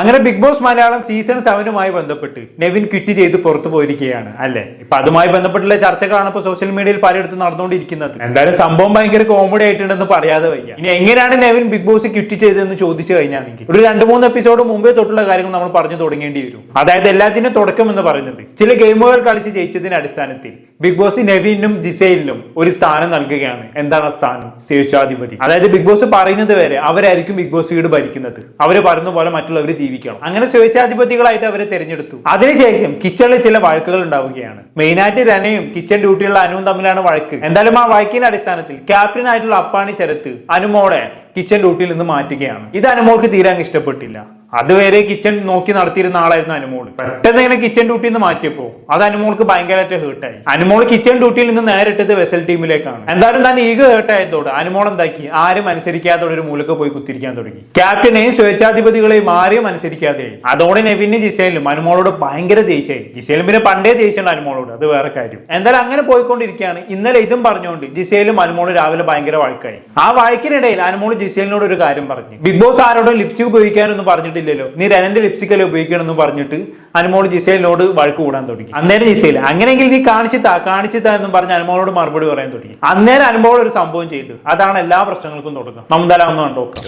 അങ്ങനെ big boss Malayalam season സെവനുമായി ബന്ധപ്പെട്ട് നെവിൻ ക്വിറ്റ് ചെയ്ത് പുറത്തു പോയിരിക്കുകയാണ് അല്ലെ? ഇപ്പൊ അതുമായി ബന്ധപ്പെട്ടുള്ള ചർച്ചകളാണ് ഇപ്പൊ സോഷ്യൽ മീഡിയയിൽ പലയിടത്തും നടന്നുകൊണ്ടിരിക്കുന്നത്. എന്തായാലും സംഭവം ഭയങ്കര കോമഡി ആയിട്ടുണ്ടെന്ന് പറയാതെ വയ്യ. ഇനി എങ്ങനെയാണ് നെവിൻ ബിഗ് ബോസ് ക്വിറ്റ് ചെയ്തതെന്ന് ചോദിച്ചു കഴിഞ്ഞാണെങ്കിൽ ഒരു രണ്ട് മൂന്ന് എപ്പിസോഡ് മുമ്പേ തൊട്ടുള്ള കാര്യങ്ങൾ നമ്മൾ പറഞ്ഞു തുടങ്ങേണ്ടി വരും. അതായത് എല്ലാത്തിനും തുടക്കം എന്ന് പറയുന്നത് ചില ഗെയിമുകൾ കളിച്ച് ജയിച്ചതിന്റെ അടിസ്ഥാനത്തിൽ ബിഗ് ബോസ് നെവിനും ജിസയിലിനും ഒരു സ്ഥാനം നൽകുകയാണ്. എന്താണ് സ്ഥാനം? ശേഷാധിപതി അതായത് ബിഗ് ബോസ് പറയുന്നത് വരെ അവരായിരിക്കും ബിഗ് ബോസ് വീട് ഭരിക്കുന്നത്. അവർ പറയുന്ന പോലെ മറ്റുള്ളവർ ജീവിക്കണം. അങ്ങനെ സ്വേച്ഛാധിപതികളായിട്ട് അവരെ തിരഞ്ഞെടുത്തു. അതിനുശേഷം കിച്ചണിൽ ചില വഴക്കുകൾ ഉണ്ടാവുകയാണ്. മെയിൻ മെയിനായിട്ട് രനയും കിച്ചൺ ഡ്യൂട്ടിയുള്ള അനുവും തമ്മിലാണ് വഴക്ക്. എന്തായാലും ആ വഴക്കിന്റെ അടിസ്ഥാനത്തിൽ ക്യാപ്റ്റൻ ആയിട്ടുള്ള അപ്പാണി ശരത്ത് അനുമോടെ കിച്ചൺ ഡ്യൂട്ടിയിൽ നിന്ന് മാറ്റുകയാണ്. ഇത് അനുമോൾക്ക് തീരാൻ ഇഷ്ടപ്പെട്ടില്ല. അതുവരെ കിച്ചൺ നോക്കി നടത്തിയിരുന്ന ആളായിരുന്നു അനുമോൾ പെട്ടെന്ന് ഇങ്ങനെ കിച്ചൺ ഡ്യൂട്ടിയിൽ നിന്ന് മാറ്റിയപ്പോ അത് അനുമോൾക്ക് ഭയങ്കരമായിട്ട് ഹേർട്ടായി അനുമോൾ കിച്ചൺ ഡ്യൂട്ടിയിൽ നിന്ന് നേരിട്ടത് വെസൽ ടീമിലേക്കാണ് എന്തായാലും തന്നെ ഈഗോ ഹേർട്ടായതോട് അനുമോൾ എന്താക്കി? ആരും അനുസരിക്കാത്തോടെ ഒരു മൂലക്ക് പോയി കുത്തിരിക്കാൻ തുടങ്ങി. ക്യാപ്റ്റനെയും സ്വേച്ഛാധിപതികളെയും ആരെയും അനുസരിക്കാതെയായി. അതോടെ നെവിന് ജിസേലും അനുമോളോട് ഭയങ്കര ദേഷ്യമായി. ജിസേലും പിന്നെ പണ്ടേ ദേഷ്യമുണ്ട് അനുമോളോട് അത് വേറെ കാര്യം. എന്തായാലും അങ്ങനെ പോയിക്കൊണ്ടിരിക്കുകയാണ്. ഇന്നലെ ഇതും പറഞ്ഞുകൊണ്ട് ജിസേലും അനുമോളും രാവിലെ ഭയങ്കര വഴക്കായി. ആ വഴക്കിനിടയിൽ അനുമോൾ ജിസേലിനോട് ഒരു കാര്യം പറഞ്ഞു. ബിഗ് ബോസ് ആരോടും ലിപ്സ്റ്റിക് ഉപയോഗിക്കാനൊന്നും പറഞ്ഞിട്ടില്ലല്ലോ നീ രണ്ട് ലിപ്സ്റ്റിക് അല്ലേ ഉപയോഗിക്കണമെന്ന് പറഞ്ഞിട്ട് അനുമോൾ ജിസേലിനോട് വഴക്ക് കൂടാൻ തുടങ്ങി. അന്നേരം ജിസേൽ അങ്ങനെയെങ്കിൽ നീ കാണിച്ചു താ കാണിച്ചു താ എന്നും പറഞ്ഞ് അനുമോളോട് മറുപടി പറയാൻ തുടങ്ങി. അന്നേരം അനുമോൾ ഒരു സംഭവം ചെയ്തു. അതാണ് എല്ലാ പ്രശ്നങ്ങൾക്കും തുടക്കം. നമുക്ക് ഒന്ന് കണ്ടോക്കാം.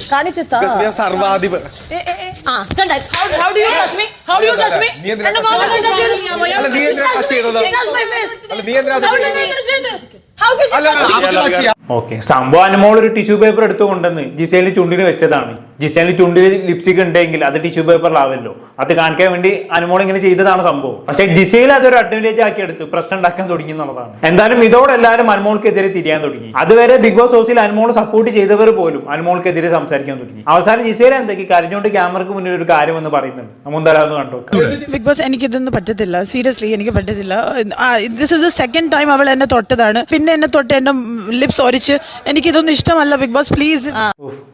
ഓക്കെ സംഭവം അനുമോൾ ഒരു ടിഷ്യൂ പേപ്പർ എടുത്തു കൊണ്ടുവന്ന് ജിസേലിന് ചുണ്ടിന് വെച്ചതാണ്. ജിസേലിന് ചുണ്ടിൽ ലിപ്സ്റ്റിക് ഉണ്ടെങ്കിൽ അത് ടിഷ്യൂ പേപ്പറിലാവല്ലോ അത് കാണിക്കാൻ വേണ്ടി അനുമോൾ ഇങ്ങനെ ചെയ്തതാണ് സംഭവം. പക്ഷെ ജിസയിൽ അതൊരു അഡ്വാന്റേജ് ആക്കി എടുത്ത്. പ്രശ്നം ഉണ്ടാക്കാൻ തുടങ്ങി എന്നുള്ളതാണ്. എന്തായാലും ഇതോടെ എല്ലാവരും അനുമോൾക്കെതിരെ തിരിയാൻ തുടങ്ങി. അതുവരെ ബിഗ് ബോസ് ഹൗസിൽ അനുമോൾ സപ്പോർട്ട് ചെയ്തവർ പോലും അനുമോൾക്കെതിരെ സംസാരിക്കാൻ തുടങ്ങി. അവസാനം ജിസയിൽ എന്തൊക്കെ കരഞ്ഞുകൊണ്ട് ക്യാമറക്ക് മുന്നിൽ ഒരു കാര്യം എന്ന് പറയുന്നുണ്ട്. നമ്മൾ എന്തായാലും കണ്ടു ബിഗ് ബോസ് എനിക്കിതൊന്നും പറ്റത്തില്ല. സീരിയസ്ലി എനിക്ക് പറ്റത്തില്ല. This is the second time അവൾ എന്നെ തൊട്ടതാണ്. പിന്നെ എന്നെ തൊട്ട് എന്റെ ലിപ്സ് ഒരിച്ച്. എനിക്കിതൊന്നും ഇഷ്ടമല്ല ബിഗ് ബോസ്. പ്ലീസ്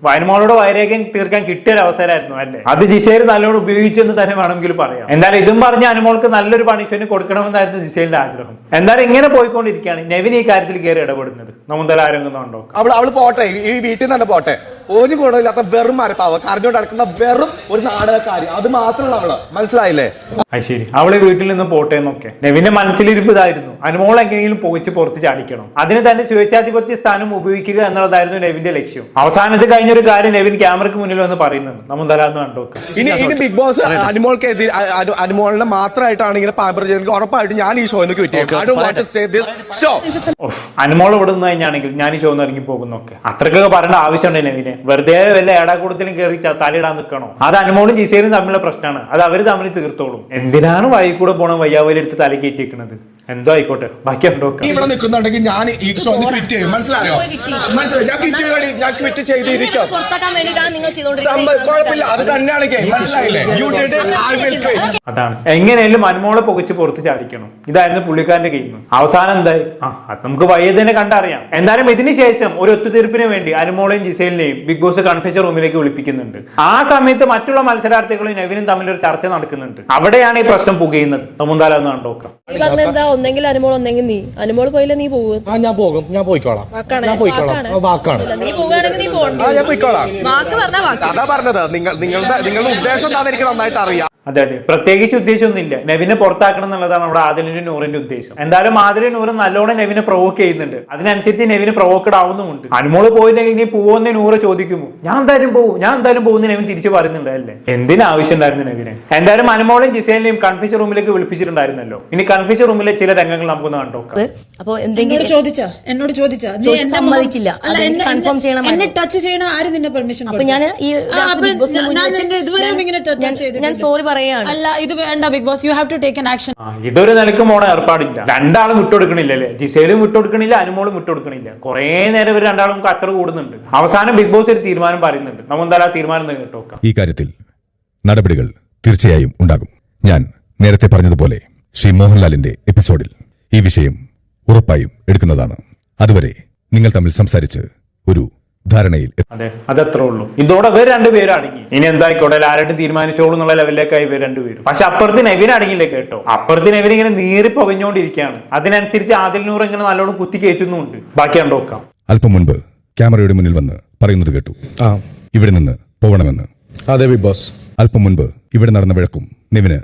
വയനമോളോട് വൈരാഗ്യം തീർക്കാൻ കിട്ടിയ ഒരു അവസരമായിരുന്നു അല്ലേ? അത് ജിസേൽ നല്ലോണം ഉപയോഗിച്ചെന്ന് തന്നെ വേണമെങ്കിൽ പറയാം. എന്തായാലും ഇതും പറഞ്ഞ അനുമോൾക്ക് നല്ലൊരു പണിഷ്മെന്റ് കൊടുക്കണമെന്നായിരുന്നു ജിസേലിന്റെ ആഗ്രഹം. എന്തായാലും ഇങ്ങനെ പോയിക്കൊണ്ടിരിക്കുകയാണ്. നെവിൻ ഈ കാര്യത്തിൽ കയറി ഇടപെടുന്നത്. നമുക്ക് ആരെങ്കിലും ഉണ്ടോ അവൾ അവൾ പോട്ടെ. ഈ വീട്ടിൽ നിന്ന് തന്നെ പോട്ടെ. ഒരു ഗുണമില്ലാത്ത വെറും മരപ്പാവ കരഞ്ഞോണ്ട് നടക്കുന്ന വെറും ഒരു നാടകക്കാരി. അത് മാത്രമല്ല അവൾ. മനസ്സിലായില്ലേ? അത് ശരി. അവളെ വീട്ടിൽ നിന്ന് പോട്ടെ എന്നൊക്കെ. നെവിന്റെ മനസ്സിലിരിപ്പ് ഇതായിരുന്നു. അനുമോൾ എങ്ങനെയെങ്കിലും പോയിച്ച് പുറത്ത് ചാടിക്കണം. അതിന് തന്നെ സ്വേച്ഛാധിപത്യ സ്ഥാനം ഉപയോഗിക്കുക എന്നുള്ളതായിരുന്നു നെവിന്റെ ലക്ഷ്യം. അവസാനത്ത് കഴിഞ്ഞൊരു കാര്യം നെവിൻ ക്യാമറക്ക് മുന്നിൽ വന്ന് പറയുന്നുണ്ട്. നമ്മൾ തരാന്ന് കണ്ടോക്കെ. ഇനി ഇനി ബിഗ് ബോസ് അനുമോൾക്ക് അനുമോളിനെ മാത്രമായിട്ടാണ് ഇങ്ങനെ പാമ്പർ ചെയ്തെങ്കിൽ ഉറപ്പായിട്ടും ഞാൻ ഈ ഷോയിൽ നിന്ന് ഷോ അനുമോൾ ഇവിടെ നിന്ന് കഴിഞ്ഞാണെങ്കിൽ ഞാൻ ഈ ഷോന്ന് ഇറങ്ങി പോകുന്നൊക്കെ അത്രക്കൊക്കെ പറയേണ്ട ആവശ്യമുണ്ട് നെവിനെ. വെറുതെ വല്ല ഏടാക്കൂടത്തിലും കയറി തലയിടാൻ നിൽക്കണോ അത് അനുമോളും ജിസേലും തമ്മിലുള്ള പ്രശ്നമാണ്. അത് അവർ തമ്മിൽ തീർത്തോളും. എന്തിനാണ് വഴി കൂടെ എടുത്ത് തല കയറ്റിയിരിക്കുന്നത് എന്തോ ആയിക്കോട്ടെ. ബാക്കി നീ ഇവിടെ നിൽക്കുന്നുണ്ടെങ്കിൽ ഞാൻ ഈ ഷോ ക്വിറ്റ് ചെയ്യും. മനസ്സിലായോ? മനസ്സിലായി. ഞാൻ ക്വിറ്റ് കളി ഞാൻ ക്വിറ്റ് ചെയ്തിരിക്കും. പുറത്താക്കാൻ വേണ്ടിയിട്ടാണ് നിങ്ങൾ സംഭ- കുഴപ്പമില്ല. അത് തന്നെയാണ്. മനസ്സിലായില്ലേ? You did I will quit അതാണ്. എങ്ങനെയെങ്കിലും മന്മോളെ പൊകിച്ച് പുറത്ത് ചാടിക്കണം. ഇതായിരുന്നു പുള്ളിക്കാരന്റെ ഗെയിം അവസാനം എന്തായി? ആ അത് നമുക്ക് വയ്യതിനെ കണ്ടറിയാം. എന്തായാലും ഇതിന് ശേഷം ഒരു ഒത്തുതീർപ്പിന് വേണ്ടി അനുമോളെയും ജിസേലിനെയും ബിഗ് ബോസ് കൺഫ്യൂഷൻ റൂമിലേക്ക് വിളിപ്പിക്കുന്നുണ്ട്. ആ സമയത്ത് മറ്റുള്ള മത്സരാർത്ഥികളും നവിനും തമ്മിൽ ഒരു ചർച്ച നടക്കുന്നുണ്ട്. അവിടെയാണ് ഈ പ്രശ്നം പുകയുന്നത്. നമുന്താലും ഒന്ന് കണ്ടോക്കാം. ഒന്നെങ്കിൽ അനുമോൾ ഒന്നെങ്കിൽ നീ. അനുമോൾ പോയില്ല നീ പോകും ആ ഞാൻ പോകും. ഞാൻ പോയിക്കോളാം. ഞാൻ പോയിക്കോളാം. ആ, വാക്കാണ്. നീ പോവുകയാണെങ്കിൽ നീ പോകണ്ട ആ ഞാൻ പോയിക്കോളാം. വാക്ക് പറഞ്ഞാ വാക്ക്. അതാ പറഞ്ഞത്. നിങ്ങൾ നിങ്ങളുടെ നിങ്ങളുടെ ഉദ്ദേശം എന്താണെന്ന് എനിക്ക് നന്നായിട്ട് അറിയാം. അതെ അതെ. പ്രത്യേകിച്ച് ഉദ്ദേശമൊന്നുമില്ല നെവിനെ പുറത്താക്കണം എന്നുള്ളതാണ് അവിടെ ആദിലിന്റെ നൂറിന്റെ ഉദ്ദേശം. എന്തായാലും ആദിലെ നൂറ് നല്ലോണം നെവിനെ പ്രൊവോക്ക് ചെയ്യുന്നുണ്ട്. അതിനനുസരിച്ച് നെവിന് പ്രൊവോക്കഡ് ആവുന്നുമുണ്ട്. അനുമോൾ പോയില്ലെങ്കിൽ നീ പോവുന്ന നൂറ് ചോദിക്കുമ്പോൾ ഞാൻ എന്തായാലും പോകും ഞാൻ എന്തായാലും പോകുന്ന നെവിൻ തിരിച്ചു പറയുന്നുണ്ട് അല്ലേ? എന്തിനാവശ്യം ഉണ്ടായിരുന്നു നെവിനെ? എന്തായാലും അനുമോളും ജിസേലിനെയും കൺഫ്യൂഷൻ റൂമിലേക്ക് വിളിപ്പിച്ചിട്ടുണ്ടായിരുന്നല്ലോ. ഇനി കൺഫ്യൂഷൻ റൂമിലെ ചില രംഗങ്ങൾ നമുക്കൊന്ന് കണ്ടോക്കാം അപ്പൊ എന്നോട് എന്തെങ്കിലും ചോദിച്ചാ? എന്നോട് ചോദിച്ചാ? സമ്മതിക്കില്ല. മുഖം- അല്ല, എന്നെ- കൺഫേം ചെയ്യണം എന്നെ ടച്ച് ചെയ്യണം ആരും നിന്നെ പെർമിഷൻ അപ്പൊ ഞാൻ ഈ ഞാൻ സോറി പറയാണ്. അല്ല ഇത് വേണ്ട Big Boss you have to take an action ആ, ഇതൊരു നിലയ്ക്ക് മോളെ ഏർപ്പാടില്ല. രണ്ടാളും വിട്ടുകൊടുക്കണില്ലല്ലേ ജിസേലും വിട്ടുകൊടുക്കണില്ല അനുമോളും വിട്ടുകൊടുക്കണില്ല കുറേ നേരം ഇവർ രണ്ടാളും കച്ചറ കൂടുന്നുണ്ട്. അവസാനം ബിഗ് ബോസ് ഒരു തീരുമാനം പറയുന്നുണ്ട്. നമ്മൾ എന്തായാലും ആ തീരുമാനം ഒന്ന് കേട്ടോക്കാം. ഈ കാര്യത്തിൽ നടപടികൾ തീർച്ചയായും ഉണ്ടാകും. ഞാൻ നേരത്തെ പറഞ്ഞതുപോലെ ശ്രീ മോഹൻലാലിന്റെ എപ്പിസോഡിൽ ഈ വിഷയം ഉറപ്പായും എടുക്കുന്നതാണ്. അതുവരെ നിങ്ങൾ തമ്മിൽ സംസാരിച്ച് ഒരു ധാരണയിൽ അതെ അതത്രേ ഉള്ളൂ. ഇതോടെ ഇവർ രണ്ടുപേരും അടങ്ങി. ഇനി എന്തായിക്കോട്ടെ ആരായിട്ട് തീരുമാനിച്ചോളൂ എന്നുള്ള ലെവലിലേക്കായി ഇവർ രണ്ടുപേരും. പക്ഷെ അപ്പുറത്ത് നെവിൻ അടങ്ങിയില്ല കേട്ടോ? അപ്പുറത്ത് നെവിൻ ഇങ്ങനെ നീറി പുകഞ്ഞുകൊണ്ടിരിക്കുകയാണ് അതിനനുസരിച്ച് ആദിൽ നൂറ് ഇങ്ങനെ നല്ലോണം കുത്തി കയറ്റുന്നുണ്ട് ബാക്കി കണ്ടു നോക്കാം അല്പം മുൻപ് ക്യാമറയുടെ മുന്നിൽ വന്ന് പറയുന്നത് കേട്ടു. ആ. ഇവിടെ നിന്ന് പോകണമെന്ന്. അതെ ബിഗ് ബോസ്. അല്പം മുൻപ് ഇവിടെ നടന്ന വഴക്കും നിവിന്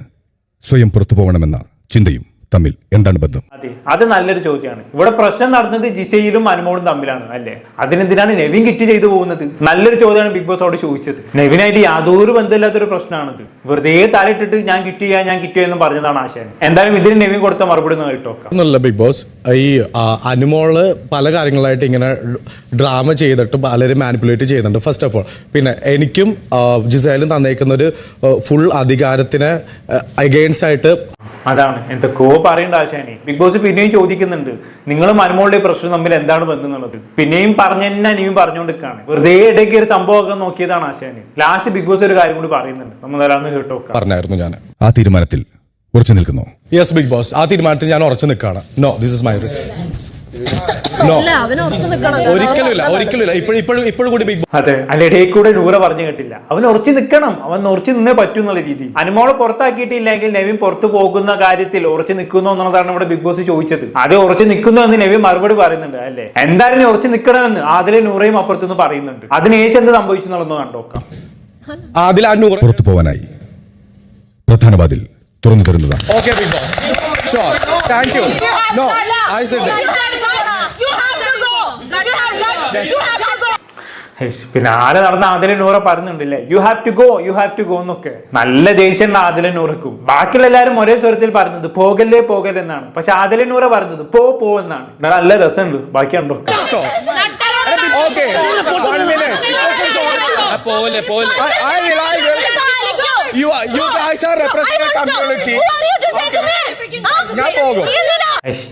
സ്വയം പുറത്തു പോകണമെന്ന ചിന്തയും തമ്മിൽ? എന്താണ് ബന്ധം? അതെ അത് നല്ലൊരു ചോദ്യമാണ്. ഇവിടെ പ്രശ്നം നടന്നത് ജിസയിലും അനുമോളും തമ്മിലാണ് അല്ലേ? അതിനെന്തിനാണ് നെവിൻ കിറ്റ് ചെയ്തു പോകുന്നത്? നല്ലൊരു ചോദ്യമാണ് ബിഗ് ബോസ് അവിടെ ചോദിച്ചത്. നെവിനായിട്ട് യാതൊരു ബന്ധമില്ലാത്തൊരു പ്രശ്നമാണിത്. വെറുതെ തലയിട്ടിട്ട് ഞാൻ കിറ്റ് ചെയ്യാൻ ഞാൻ കിറ്റ് എന്ന് പറഞ്ഞതാണ് ആശയം. എന്തായാലും ഇതിന് നെവിൻ കൊടുത്ത മറുപടി ഒന്ന് കേട്ടോക്കാം ഒന്നുമല്ല ബിഗ് ബോസ് ഈ അനുമോൾ പല കാര്യങ്ങളായിട്ട് ഇങ്ങനെ ഡ്രാമ ചെയ്തിട്ട് പലരും മാനിപ്പുലേറ്റ് ചെയ്യുന്നുണ്ട് ഫസ്റ്റ് ഓഫ് ഓൾ പിന്നെ എനിക്കും ജിസയിലും തന്നേക്കുന്ന ഒരു ഫുൾ അധികാരത്തിന് അഗെയിൻസ്റ്റ് ആയിട്ട് അതാണ്. എന്തൊക്കെയോ പറയേണ്ട ആശാനെ. ബിഗ് ബോസ് പിന്നെയും ചോദിക്കുന്നുണ്ട്. നിങ്ങളും മരുമോളുടെ പ്രശ്നം തമ്മിൽ എന്താണ് ബന്ധം എന്നുള്ളത് പിന്നെയും പറഞ്ഞ തന്നെ അനിയും പറഞ്ഞുകൊണ്ടിരിക്കുകയാണ് വെറുതെ ഇടയ്ക്ക് ഒരു സംഭവമൊക്കെ നോക്കിയതാണ് ആശാന്. ലാസ്റ്റ് ബിഗ് ബോസ് ഒരു കാര്യം കൂടി പറയുന്നുണ്ട്. നമ്മൾ അതൊന്ന് കേട്ടോ പറഞ്ഞായിരുന്നു ഞാൻ ആ തീരുമാനത്തിൽ ഉറച്ചു നിൽക്കുന്നു. യെസ് ബിഗ് ബോസ് ആ തീരുമാനത്തിൽ ഞാൻ ഉറച്ചു നിൽക്കുകയാണ്. No this is my no അല്ല അവന് ഉറച്ചു നിൽക്കണം ഒരിക്കലും ഇല്ല ഒരിക്കലും ഇല്ല ഇപ്പോഴും ഇപ്പോഴും ഇപ്പോഴും കൂടി ബിഗ് അതെ അല്ല ഇടയിൽ കൂടെ നൂറ പറഞ്ഞു കേട്ടില്ല. അവൻ ഉറച്ചു നിൽക്കണം അവൻ ഉറച്ചു നിന്നേ പറ്റൂ എന്നുള്ള രീതി. അനുമോളെ പുറത്താക്കിയിട്ടില്ലെങ്കിൽ നെവിൻ പുറത്തു പോകുന്ന കാര്യത്തിൽ ഉറച്ചു നിൽക്കുന്നു എന്നുള്ളതാണ് ഇവിടെ ബിഗ് ബോസ് ചോദിച്ചത്. അത് ഉറച്ചു നിൽക്കുന്നു എന്ന് നെവിൻ മറുപടി പറയുന്നുണ്ട് അല്ലേ? എന്തായാലും ഉറച്ചു നിൽക്കണമെന്ന് അതിലെ നൂറയും അപ്പുറത്തുനിന്ന് പറയുന്നുണ്ട്. അതിനേശ് എന്ത് സംഭവിച്ചു എന്നുള്ളതൊന്ന് കണ്ടോക്കാം. അതിൽ ആ നൂറ് പുറത്തു പോവാനായി. പ്രധാന വാതിൽ തുറന്നു തരുന്നതാണ്. Okay Big Boss sure thank you no I said പിന്നെ ആര് നടന്ന Adila Noora പറയുന്നുണ്ടല്ലേ you have to go you have to go എന്നൊക്കെ. നല്ല ദേഷ്യം ആദില നൂറക്കും. ബാക്കിയുള്ള എല്ലാവരും ഒരേ സ്വരത്തിൽ പറഞ്ഞത് പോകല്ലേ പോകല്ലേ എന്നാണ് പക്ഷെ ആദില നൂറ പറഞ്ഞത് പോ പോ എന്നാണ്. നല്ല രസമുണ്ട്. ബാക്കി ഉണ്ടോ. ഞാൻ പോകും.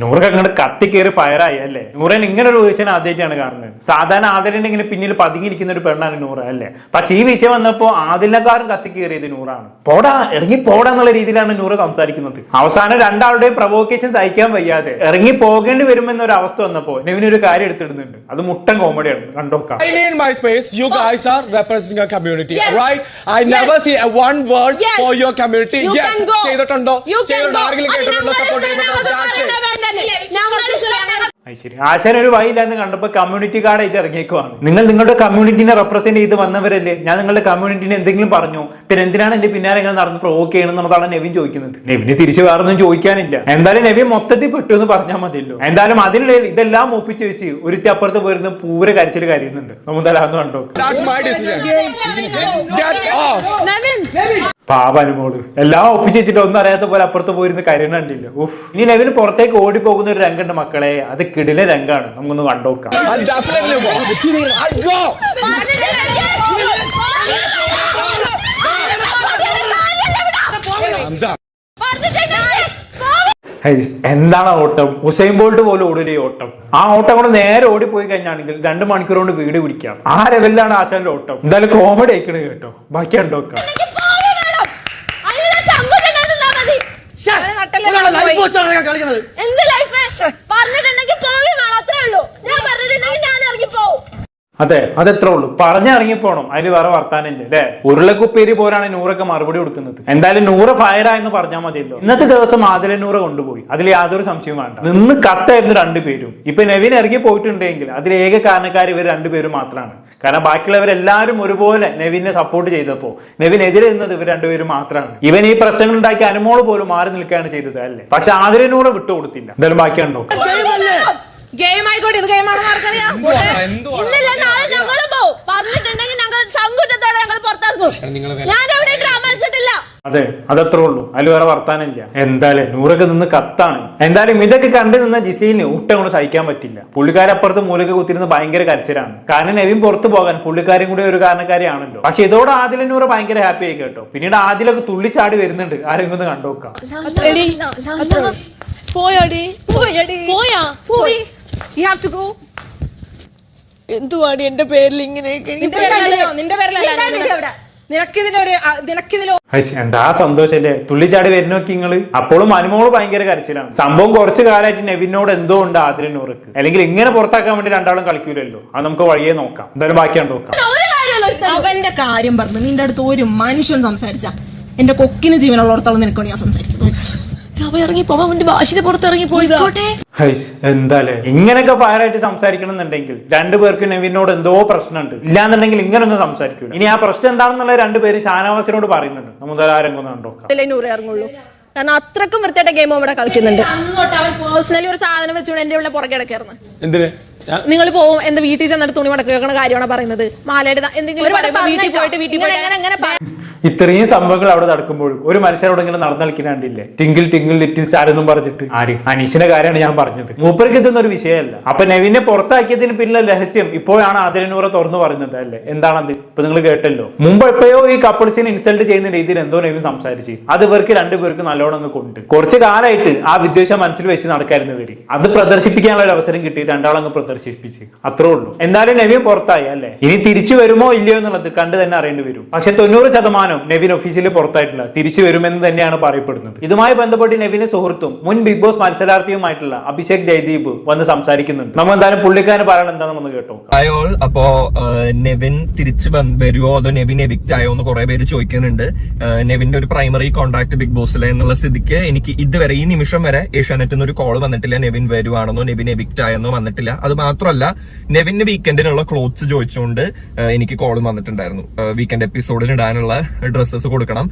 നൂറൊക്കെ അങ്ങോട്ട് കത്തിക്കേറി ഫയറായി അല്ലേ? നൂറൻ ഇങ്ങനെ ഒരു വിഷയം ആദ്യമായിട്ടാണ് കാണുന്നത്. സാധാരണ ആദിലിന്റെ ഇങ്ങനെ പിന്നിൽ പതുങ്ങിയിരിക്കുന്ന ഒരു പെണ്ണാണ് നൂറ് അല്ലേ? പക്ഷെ ഈ വിഷയം വന്നപ്പോ ആദിലക്കാരും കത്തിക്കേറിയത് നൂറാണ്. പോടാ ഇറങ്ങി പോടാ എന്നുള്ള രീതിയിലാണ് നൂറ് സംസാരിക്കുന്നത്. അവസാനം രണ്ടാളുടെയും പ്രൊവോക്കേഷൻ സഹിക്കാൻ വയ്യാതെ ഇറങ്ങി പോകേണ്ടി വരുമെന്ന ഒരു അവസ്ഥ വന്നപ്പോ ഒരു കാര്യം എടുത്തിടുന്നുണ്ട്. അത് മുട്ടൻ കോമഡിയാണ് കണ്ടോക്കാം. ചെയ്തിട്ടുണ്ടോ? ചെയ്തിട്ടുണ്ടോ ആരെങ്കിലും കേട്ടിട്ടുണ്ടോ? സപ്പോർട്ട് ചെയ്യുന്നുണ്ടോ? ശരി ആശാൻ ഒരു വഴിയില്ലാന്ന് കണ്ടപ്പോ കമ്മ്യൂണിറ്റി കാർഡ് ആയിട്ട് ഇറങ്ങിയേക്കുവാണ് നിങ്ങൾ നിങ്ങളുടെ കമ്മ്യൂണിറ്റിനെ റെപ്രസെന്റ് ചെയ്ത് വന്നവരല്ലേ ഞാൻ നിങ്ങളുടെ കമ്മ്യൂണിറ്റിനെ എന്തെങ്കിലും പറഞ്ഞു പിന്നെ എന്തിനാണ് എന്റെ പിന്നാലെ ഇങ്ങനെ നടന്ന് പ്രൊവോക്ക് ചെയ്യണം എന്നുള്ളതാണ് നെവിൻ ചോദിക്കുന്നത് നെവിന് തിരിച്ചു വേറൊന്നും ചോദിക്കാനില്ല എന്തായാലും നെവിൻ മൊത്തത്തിൽ പെട്ടു എന്ന് പറഞ്ഞാൽ മതിയല്ലോ എന്തായാലും അതിനിടയിൽ ഇതെല്ലാം ഒപ്പിച്ച് വെച്ച് ഒരുത്തി അപ്പുറത്ത് പോയിരുന്ന പൂര കരച്ചിൽ കരയുന്നുണ്ട് നമുക്ക് അതൊന്ന് കണ്ടോ പാപനുമോൾ എല്ലാം ഒപ്പിച്ച് വെച്ചിട്ട് ഒന്നും അറിയാത്ത പോലെ അപ്പുറത്ത് പോയിരുന്ന് കരുണണ്ടില്ല ഉഫ്. ഇനി ലെവൽ പുറത്തേക്ക് ഓടി പോകുന്ന ഒരു രംഗുണ്ട് മക്കളെ. അത് കിടിലെ രംഗാണ് നമുക്കൊന്ന് കണ്ടോക്കാം എന്താണ് ഓട്ടം? ഉസൈൻ ബോൾട്ട് പോലും ഓടൊരു ഓട്ടം. ആ ഓട്ടം കൊണ്ട് നേരെ ഓടിപ്പോയി കഴിഞ്ഞാണെങ്കിൽ രണ്ട് മണിക്കൂർ കൊണ്ട് വീട് പിടിക്കാം. ആ ലെവലിലാണ് ആശാന്റെ ഓട്ടം. എന്തായാലും കോമഡി ആയിക്കണേ കേട്ടോ. ബാക്കി കണ്ടോക്കാം. ലൈഫ് പറഞ്ഞിട്ടുണ്ടെങ്കിൽ പോവേ വേണം അത്രേ ഉള്ളൂ ഞാൻ പറഞ്ഞിട്ടുണ്ടെങ്കിൽ ഞാൻ ഇറങ്ങി പോവും അതെ അതെത്രേ ഉള്ളൂ. പറഞ്ഞിറങ്ങിപ്പോണം അതിന് വേറെ വർത്താനില്ല അല്ലെ? ഉരുളക്കുപ്പേരി പോലാണ് നൂറൊക്കെ മറുപടി കൊടുക്കുന്നത്. എന്തായാലും നൂറ് ഫയറായെന്ന് പറഞ്ഞാൽ മതിയല്ലോ. ഇന്നത്തെ ദിവസം ആദില നൂറ് കൊണ്ടുപോയി. അതിൽ യാതൊരു സംശയവും വേണ്ട. നിന്ന് കത്തായിരുന്നു രണ്ടുപേരും ഇപ്പൊ നവീൻ ഇറങ്ങി പോയിട്ടുണ്ടെങ്കിൽ അതിൽ ഏക കാരണക്കാർ ഇവർ രണ്ടുപേരും മാത്രമാണ് കാരണം ബാക്കിയുള്ളവരെല്ലാവരും ഒരുപോലെ നവീനെ സപ്പോർട്ട് ചെയ്തപ്പോ നെവിനെതിരെ നിന്നത് ഇവർ രണ്ടുപേരും മാത്രമാണ് ഇവൻ ഈ പ്രശ്നങ്ങൾ ഉണ്ടാക്കി അനുമോൾ പോലും മാറി നിൽക്കുകയാണ് ചെയ്തത് അല്ലേ? പക്ഷെ ആദില വിട്ടുകൊടുത്തില്ല. എന്തായാലും ബാക്കി കണ്ടോ ഗെയിം ആയിക്കോട്ടെ ഇത് ഗെയിമാണെന്ന് ആർക്കറിയാം? ഇന്നില്ല നാളെ ഞങ്ങൾ പോവും പറഞ്ഞിട്ടുണ്ടെങ്കിൽ ഞങ്ങൾ സങ്കുറ്റത്തോടെ ഞങ്ങൾ പുറത്തിറങ്ങും. ഞാൻ എവിടെ ഡ്രാമ കളിച്ചിട്ടില്ല. അതെ അതത്രേ ഉള്ളൂ. അതിൽ വേറെ വർത്താനില്ല എന്തായാലും നൂറൊക്കെ നിന്ന് കത്താണ്. എന്തായാലും ഇതൊക്കെ കണ്ടു നിന്ന ജിസീലിന് ഒട്ടും കൊണ്ട് സഹിക്കാൻ പറ്റില്ല. പുള്ളിക്കാരപ്പുറത്ത് മൂലൊക്കെ കുത്തിരുന്ന് ഭയങ്കര കരച്ചിലാണ്. കാരണം നെവിൻ പുറത്തു പോകാൻ പുള്ളിക്കാരും കൂടി ഒരു കാരണക്കാരിയാണല്ലോ. പക്ഷെ ഇതോടെ ആദില നൂറ് ഭയങ്കര ഹാപ്പി ആയി കേട്ടോ. പിന്നീട് ആദിലൊക്കെ തുള്ളിച്ചാടി വരുന്നുണ്ട്. ആരെങ്കിലും ഒന്ന് കണ്ടുനോക്കാം പോയാടി. പോയാടി. പോയാ. പോയി. യു ഹാവ് ടു ഗോ എന്തുവാണ് എന്റെ പേരിൽ ഇങ്ങനെയൊക്കെ നിന്റെ പേരല്ലല്ലോ നിന്റെ പേരല്ലല്ലോ മിണ്ടാണ്ടിരി അവിടെ. നിനക്കിതിനൊരു ആ, നിനക്കിതിലോ ഹൈസ്, എന്താ സന്തോഷല്ലേ? തുള്ളിച്ചാടി വരുന്നൊക്കെ നിങ്ങൾ അപ്പോഴും അനുമോൾ ഭയങ്കര കരച്ചിലാണ്. സംഭവം കുറച്ച് കാലമായിട്ട് നെവിനോട് എന്തോ ഉണ്ട് ആദില നൂറക്ക്. അല്ലെങ്കിൽ ഇങ്ങനെ പുറത്താക്കാൻ വേണ്ടി രണ്ടാളും കളിക്കൂലല്ലോ. അത് നമുക്ക് വഴിയെ നോക്കാം. എന്തായാലും ബാക്കിയാണ് നോക്കാം. അവന്റെ കാര്യം പറഞ്ഞു. നിന്റെ അടുത്ത് ഒരു മനുഷ്യൻ സംസാരിച്ച. എന്റെ കൊക്കിന് ജീവനുള്ളിടത്തോളം നിനക്കാണ് ഞാൻ സംസാരിക്കുന്നത്. അവൻ ഇറങ്ങി പോവാൻ അവന്റെ ഇറങ്ങി പോയതാ ഹൈസ്, എന്താലേ? ഇങ്ങനെയൊക്കെ ഫയറായിട്ട് ആയിട്ട് സംസാരിക്കണം എന്നുണ്ടെങ്കിൽ രണ്ടുപേർക്ക് നെവിനോട് എന്തോ പ്രശ്നമുണ്ട്. ഇല്ലാന്നുണ്ടെങ്കിൽ ഇങ്ങനൊന്നും സംസാരിക്കൂല. ഇനി ആ പ്രശ്നം എന്താണെന്നുള്ള രണ്ടുപേര് ഷാനവാസിനോട് പറയുന്നുണ്ട്. നമുക്ക് കണ്ടോക്കാം കാരണം അത്രക്കും വൃത്തിയായിട്ട് ഗെയിം ഇവിടെ കളിക്കുന്നുണ്ട്. അങ്ങോട്ട് അവൻ പേഴ്സണലി ഒരു സാധനം വെച്ചുകൊണ്ട് എന്റെ ഉള്ള പുറകെ കിടക്കായിരുന്നു എന്തിന്? നിങ്ങൾ പോവും എന്താ വീട്ടിൽ ചെന്നിട്ട് തുണി മടക്കി വെക്കണ കാര്യമാണ് പറയുന്നത്? മാലയുടെ എന്തെങ്കിലും പറയുമ്പോ വീട്ടിൽ പോയിട്ട് വീട്ടിൽ പോയിട്ട് ഇത്രയും സംഭവങ്ങൾ അവിടെ നടക്കുമ്പോഴും ഒരു മനുഷ്യരോട് ഇങ്ങനെ നടന്നു കളിക്കാണ്ടില്ലേ? ടിങ്കിൾ ടിങ്കിൾ ലിറ്റിൽ ചാരെന്നും പറഞ്ഞിട്ട്. ആര്? അനീഷിന്റെ കാര്യമാണ് ഞാൻ പറഞ്ഞത്. മൂപ്പർക്ക് ഇതൊന്നും ഒരു വിഷയമല്ല. അപ്പൊ നെവിനെ പുറത്താക്കിയതിന് പിന്നിലെ രഹസ്യം ഇപ്പോഴാണ് ആദരനൂറ തുറന്നു പറഞ്ഞത് അല്ലേ? എന്താണത്? ഇപ്പൊ നിങ്ങൾ കേട്ടല്ലോ. മുമ്പ് എപ്പോഴോ ഈ കപ്പിൾസിനെ ഇൻസൾട്ട് ചെയ്യുന്ന രീതിയിൽ എന്തോ നവീൻ സംസാരിച്ച്. അത് ഇവർക്ക് രണ്ടുപേർക്ക് നല്ലോണം അങ്ങ് കൊണ്ട്. കുറച്ച് കാലമായിട്ട് ആ വിദ്വേഷം മനസ്സിൽ വെച്ച് നടക്കായിരുന്നു ഇവർ. അത് പ്രദർശിപ്പിക്കാനുള്ള ഒരു അവസരം കിട്ടി. രണ്ടാളങ്ങ് പ്രദർശിപ്പിച്ച്. അത്രേ ഉള്ളൂ. എന്തായാലും നെവിൻ പുറത്തായി അല്ലേ? ഇനി തിരിച്ചു വരുമോ ഇല്ലയോ എന്നുള്ളത് കണ്ടു തന്നെ അറിയേണ്ടി വരും. പക്ഷെ തൊണ്ണൂറ് ശതമാനം നെവിൻ ഒഫീഷ്യലി പുറത്തായിട്ടില്ല. തിരിച്ചു വരുമെന്ന് തന്നെയാണ് പറയപ്പെടുന്നത്. ഇതുമായി ബന്ധപ്പെട്ട് നെവിന് സുഹൃത്തും മുൻ ബിഗ് ബോസ് മത്സരാർത്ഥിയുമായിട്ടുള്ള അഭിഷേക് ജയദീപ് വന്ന് സംസാരിക്കുന്നുണ്ട്. നമ്മൾ എന്തായാലും പുള്ളിക്കാരന് പറയണം എന്താണെന്ന് കേട്ടോ. അയോൾ അപ്പോ നെവിൻ തിരിച്ചു വരുമോ അതോ നെവിൻ എവിക്റ്റ് ആയോ എന്ന് കുറെ പേര് ചോദിക്കുന്നുണ്ട്. നെവിന്റെ ഒരു പ്രൈമറി കോൺടാക്ട് ബിഗ് ബോസിലെ എന്നുള്ള സ്ഥിതിക്ക് എനിക്ക് ഇതുവരെ ഈ നിമിഷം വരെ ഏഷ്യാനെറ്റിൽ ഒരു കോൾ വന്നിട്ടില്ല. നെവിൻ വരുവാണെന്നോ നെവിൻ എവിക്റ്റ് ആയെന്നോ വന്നിട്ടില്ല. അത് മാത്രമല്ല നെവിന് വീക്കെൻഡിനുള്ള ക്ലോത്ത്സ് ചോദിച്ചുകൊണ്ട് എനിക്ക് കോൾ വന്നിട്ടുണ്ടായിരുന്നു. വീക്കെൻഡ് എപ്പിസോഡിന് ഇടാനുള്ള ഡ്രസ്സസ് കൊടുക്കണം.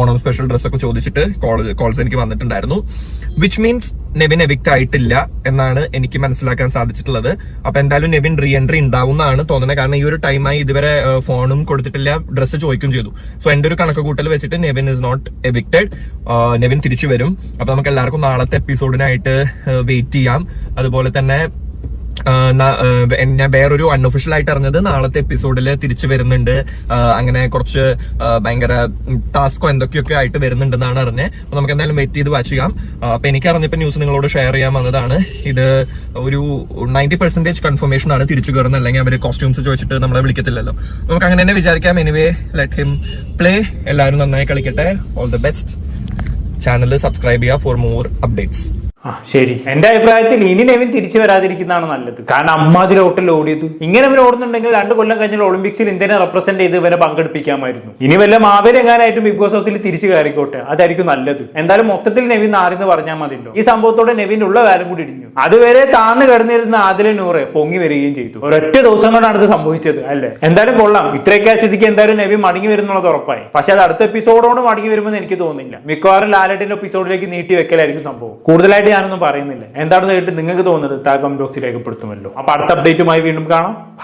ഓണം സ്പെഷ്യൽ ഡ്രസ്സൊക്കെ ചോദിച്ചിട്ട് കോൾ കോൾസ് എനിക്ക് വന്നിട്ടുണ്ടായിരുന്നു. വിച്ച് മീൻസ് നെവിൻ എവിക്റ്റ് ആയിട്ടില്ല എന്നാണ് എനിക്ക് മനസ്സിലാക്കാൻ സാധിച്ചിട്ടുള്ളത്. അപ്പൊ എന്തായാലും നെവിൻ റീ എൻട്രി ഉണ്ടാവും എന്നാണ് തോന്നുന്നത്. കാരണം ഈ ഒരു ടൈമായി ഇതുവരെ ഫോണും കൊടുത്തിട്ടില്ല ഡ്രസ്സ് ചോദിക്കും ചെയ്തു. സോ എന്റെ ഒരു കണക്ക് കൂട്ടൽ വെച്ചിട്ട് Nevin is not evicted Nevin തിരിച്ചു വരും. അപ്പൊ നമുക്ക് എല്ലാവർക്കും നാളത്തെ എപ്പിസോഡിനായിട്ട് വെയിറ്റ് ചെയ്യാം. അതുപോലെ തന്നെ ഞാൻ വേറൊരു അൺഒഫീഷ്യൽ ആയിട്ട് അറിഞ്ഞത് നാളത്തെ എപ്പിസോഡിൽ തിരിച്ചു വരുന്നുണ്ട്. അങ്ങനെ കുറച്ച് ഭയങ്കര ടാസ്കോ എന്തൊക്കെയൊക്കെ ആയിട്ട് വരുന്നുണ്ടെന്നാണ് അറിഞ്ഞത് അപ്പൊ നമുക്ക് എന്തായാലും വെയിറ്റ് ചെയ്ത് വാച്ച് ചെയ്യാം. അപ്പൊ എനിക്ക് അറിഞ്ഞപ്പോ ന്യൂസ് നിങ്ങളോട് ഷെയർ ചെയ്യാൻ വന്നതാണ്. ഇത് ഒരു നയന്റി പെർസെന്റേജ് കൺഫർമേഷൻ ആണ് തിരിച്ചു കയറുന്നത് അല്ലെങ്കിൽ അവർ കോസ്റ്റ്യൂംസ് ചോദിച്ചിട്ട് നമ്മളെ വിളിക്കത്തില്ലല്ലോ. നമുക്ക് അങ്ങനെ തന്നെ വിചാരിക്കാം. എനിവേ ലെറ്റ് ഹിം പ്ലേ എല്ലാവരും നന്നായി കളിക്കട്ടെ. All the best channel subscribe ചെയ്യുക ഫോർ മോർ അപ്ഡേറ്റ്സ് ശരി. എന്റെ അഭിപ്രായത്തിൽ ഇനി നെവിൻ തിരിച്ചു വരാതിരിക്കുന്നതാണ് നല്ലത്. കാരണം അമ്മാതിരി ഹോട്ടലിൽ ഓടിയത്? ഇങ്ങനെ ഇവർ ഓടുന്നുണ്ടെങ്കിൽ രണ്ട് കൊല്ലം കഴിഞ്ഞാൽ ഒളിമ്പിക്സിൽ ഇന്ത്യനെ റെപ്രസെന്റ് ചെയ്ത് ഇവരെ പങ്കെടുപ്പിക്കാമായിരുന്നു. ഇനി വല്ല മാവേരെങ്ങാനായിട്ടും ബിഗ് ബോസ് ഹൗസിൽ തിരിച്ചു കയറിക്കോട്ടെ? അതായിരിക്കും നല്ലത്. എന്തായാലും മൊത്തത്തിൽ നെവിൻ ആരെന്ന് പറഞ്ഞാൽ മതിയല്ലോ. ഈ സംഭവത്തോടെ നെവിൻ ഉള്ള കാലം കൂടി ഇടിഞ്ഞു. അതുവരെ താന്ന് കിടന്നിരുന്ന ആദിലെ നൂറെ പൊങ്ങി വരികയും ചെയ്തു. ഒരൊറ്റ ദിവസം കൊണ്ടാണ് ഇത് സംഭവിച്ചത് അല്ലേ? എന്തായാലും കൊള്ളാം. ഇത്രയൊക്കെ സ്ഥിതിക്ക് എന്തായാലും നെവി മടങ്ങി വരുന്നുള്ളത് ഉറപ്പായി. പക്ഷെ അത് അടുത്ത എപ്പിസോഡോട് മടങ്ങി വരുമെന്ന് എനിക്ക് തോന്നുന്നില്ല. മിക്കവാറും ലാലട്ടിന്റെ എപ്പിസോഡിലേക്ക് നീട്ടി വെക്കലായിരിക്കും സംഭവം. കൂടുതലായിട്ട് ഞാനൊന്നും പറയുന്നില്ല. എന്താണെന്ന് കേട്ട് നിങ്ങൾക്ക് തോന്നുന്നത് താ കമന്റ് ബോക്സിൽ രേഖപ്പെടുത്തുമല്ലോ. അപ്പൊ അടുത്ത അപ്ഡേറ്റുമായി വീണ്ടും കാണാം.